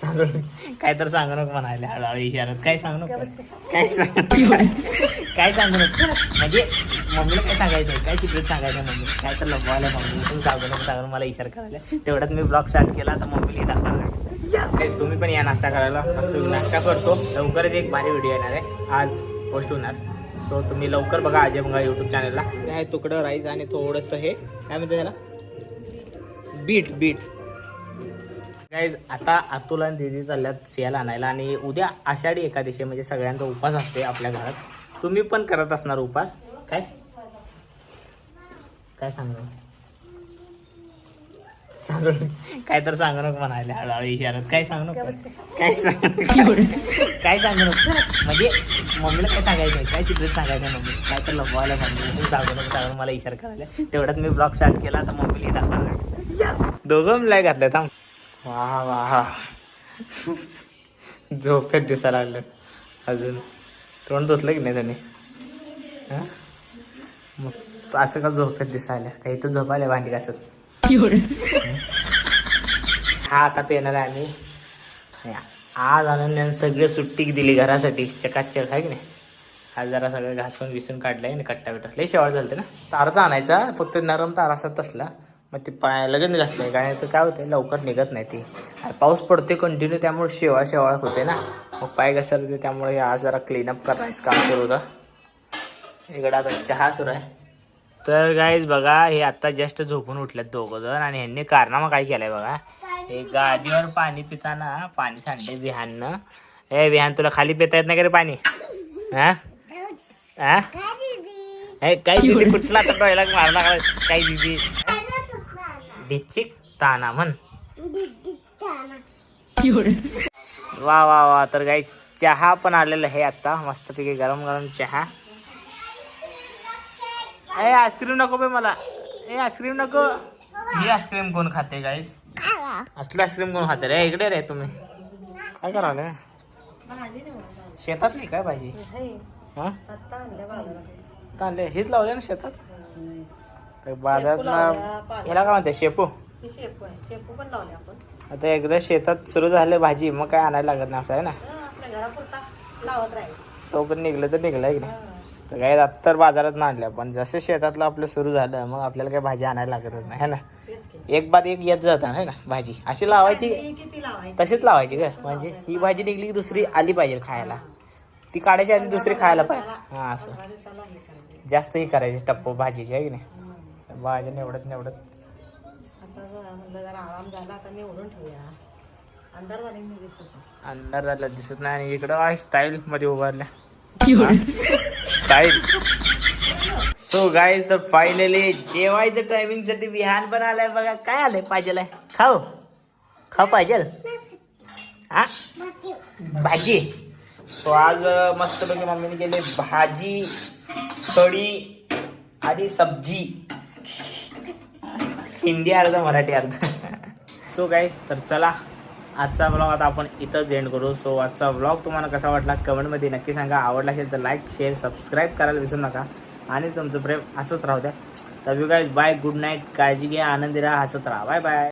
सांगू नको. काय तर सांगू नको म्हणाले हळूहळू इशारात काय सांगू नको? काय सांगू काय सांगू नको? म्हणजे मम्मीला काय सांगायचं काय सिक्रेट सांगायचं मम्मी काय तर लपवायला मम्मी तुम्ही सांगू नको सांगून मला इशारा करायला. तेवढ्यात मी ब्लॉग स्टार्ट केला तर मम्मीला दाखवणार Guys, तुम्ही पण या नाश्ता करायला. मस्त नाश्ता करतो. लवकरच एक भारी व्हिडिओ येणार आहे. आज पोस्ट होणार. सो तुम्ही लवकर बघा अजय बघा युट्यूब चॅनलला हे आहे तुकडं राईस आणि थोडंसं हे. काय म्हणते त्याला? बीट बीट गाईज आता अतुल आणि दिदी चालल्यात सियाला आणायला आणि उद्या आषाढी एकादशी म्हणजे सगळ्यांचा उपास असते आपल्या घरात. तुम्ही पण करत असणार उपास? काय? काय सांगणार सांगू काय तर सांगू नको म्हणाले हळूहळू इशारात काय सांगू नको? काय सांगू नको? काय सांगू नको? म्हणजे मम्मीला काय सांगायचं काय चित्र सांगायचं मम्मी काय तर लपवायला मम्मी सांगू नको सांगून मला इशारा करायला. तेवढ्यात मी ब्लॉग स्टार्ट केला तर मम्मीला दाखवणार. दोघं लाय घातलं थांब. वा वा झोपेत दिसायला लागलं. अजून. तोंड धुतलं की नाही त्याने? हां? मग असं का झोपेत दिसायला? काही तर झोपायला भांडी घासत. हा आता पेणार आहे आम्ही. आज आनंदने सगळे सुट्टी दिली घरासाठी. चकाचक आहे की नाही? आज जरा सगळं घासून विसून काढलंय आणि कट्टा बिट्टा लय शेवाळ झालं ना? ताराचा आणायचा. फक्त नरम तार असत तसला. मग ते पाय लगेच घासलंय काय तर काय होतंय लवकर निघत नाही ती. पाऊस पडते कंटिन्यू त्यामुळे शेवाळ शेवाळ होते ना. मग पाय घसरते त्यामुळे आज जरा क्लीनअप करायचं काम सुरू होतं. इकडं आता चहा सुरू आहे. तर गाईज बघा हे आता जस्ट झोपून उठलेत दोघं जण आणि ह्यांनी कारनामा काय केलाय बघा. हे गादीवर पाणी पिताना पाणी सांडले विहाननं ए विहान तुला खाली पिता येत नाही का रे पाणी? हा? हा? हे काय दिदी? कुठला आता डोळ्याला मारला काय दिदी? डिचिक ताना म्हण. वा वा वा. तर काही चहा पण आलेला आहे आता. मस्तपैकी गरम गरम चहा. ए आईस्क्रीम नको बे मला. ए आईस्क्रीम नको. ही आईस्क्रीम कोण खाते गाईस असलं आईस्क्रीम कोण खाते रे? इकडे रे तुम्ही. काय करावं शेतातली काय भाजी? हा. तांदे. हीच लावले ना शेतात? बाजारात ह्याला काय म्हणते शेपू? शेपू पण लावले आपण. आता एकदा शेतात सुरू झाले भाजी मग काय आणायला लागत नाही असं आहे ना? आपल्या घरापुरता लावत राहील. तो पण निघलं तर निघलं की नाही? तर काय आता तर बाजारात नाही आणल्या पण जसं शेतातलं आपलं सुरू झालं मग आपल्याला काय भाजी आणायला लागतच नाही है ना? एक बाद एक येत जातं है ना भाजी. अशी लावायची किती लावायची? तशीच लावायची का म्हणजे ही भाजी निघली की दुसरी आली पाहिजे खायला. ती काढायची आधी दुसरी खायला पाहिजे. हा असं. दिवसाला हे करायचे. जास्त ही करायची टप्पो भाजीची आहे की नाही? भाज्या निवडत निवडत. आता जरा म्हणलं जरा आराम झाला आता निवडून ठेवूया. अंधार झाले मी दिसत नाही. अंधार झाला दिसत नाही आणि इकडं स्टाईल मध्ये उभारल्या. स्टाईल सो गाईज तर फायनली जेवायचं टायमिंगसाठी विहान पण आलाय बघा. काय आलंय पाहिजे खाऊ? खाऊ पाहिजे हा? भाजी. सो आज मस्त पैकी मम्मीने केली भाजी कढी आणि सब्जी. हिंदी अर्ध मराठी अर्ध. सो गाईज तर चला आजचा ब्लॉग आता आपण इथंच एंड करू. सो आजचा ब्लॉग तुम्हाला कसा वाटला कमेंटमध्ये नक्की सांगा. आवडला असेल तर लाईक शेअर सबस्क्राईब करायला विसरू नका. आणि तुमचं प्रेम असंच राहू द्या. Love you guys bye good night काळजी घ्या. आनंदी राहा. हसत राहा. Bye bye